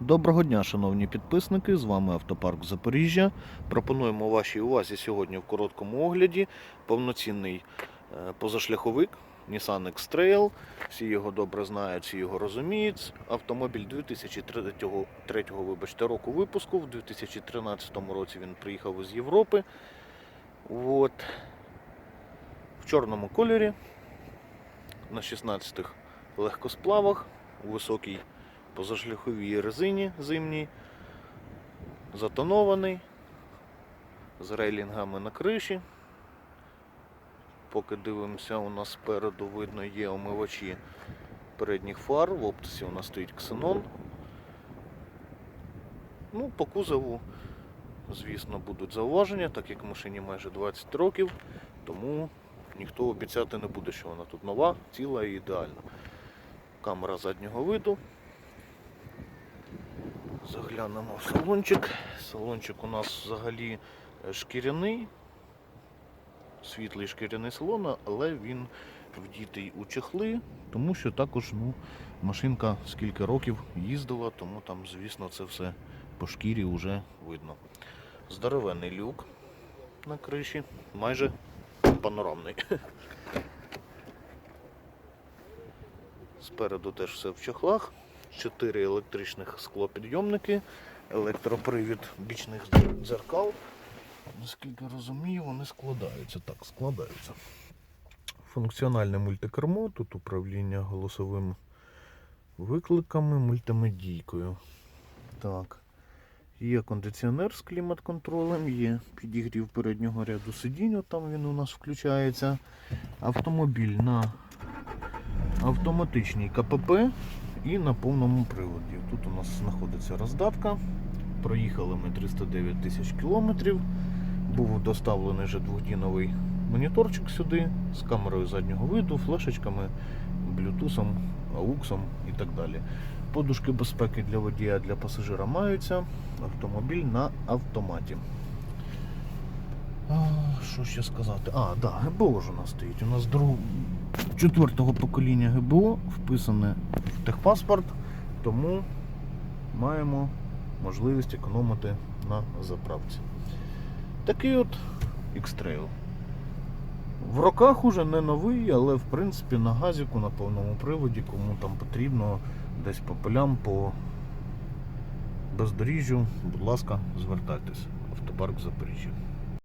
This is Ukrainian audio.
Доброго дня, шановні підписники. З вами Автопарк Запоріжжя. Пропонуємо вашій увазі сьогодні в короткому огляді повноцінний е, позашляховик Nissan X-Trail. Всі його добре знають, всі його розуміють. Автомобіль 2003 вибачте, року випуску. В 2013 році він приїхав із Європи. От. В чорному кольорі. На 16 легкосплавах у високій позашляховій резині зимній, затонований, з рейлінгами на криші. Поки дивимося, у нас спереду видно є омивачі передніх фар, в оптисі у нас стоїть ксенон. Ну, по кузову, звісно, будуть зауваження, так як машині майже 20 років, тому ніхто обіцяти не буде, що вона тут нова, ціла і ідеальна. Камера заднього виду. Заглянемо в салончик. Салончик у нас взагалі е, шкіряний, світлий шкіряний салон, але він вдітий у чехли, тому що також ну, машинка скільки років їздила, тому там, звісно, це все по шкірі вже видно. Здоровенний люк на криші, майже панорамний. Спереду теж все в чехлах. Чотири електричних склопідйомники, електропривід бічних дзеркал. Наскільки розумію, вони складаються. Так, складаються. Функціональне мультикермо, тут управління голосовими викликами, мультимедійкою. Так. Є кондиціонер з клімат-контролем, є підігрів переднього ряду сидінь, там він у нас включається. Автомобіль на автоматичній КПП і на повному приводі. Тут у нас знаходиться роздатка. Проїхали ми 309 тисяч кілометрів. Був доставлений вже двохдіновий моніторчик сюди з камерою заднього виду, флешечками, блютусом, ауксом і так далі. Подушки безпеки для водія для пасажира маються. Автомобіль на автоматі. Що ще сказати? А, да, ГБО ж у нас стоїть. У нас друг... четвертого покоління ГБО вписане в техпаспорт, тому маємо можливість економити на заправці. Такий от X-Trail. В роках уже не новий, але в принципі на газіку на повному приводі, кому там потрібно десь по полям, по бездоріжжю, будь ласка, звертайтесь. Автопарк Запоріжжя.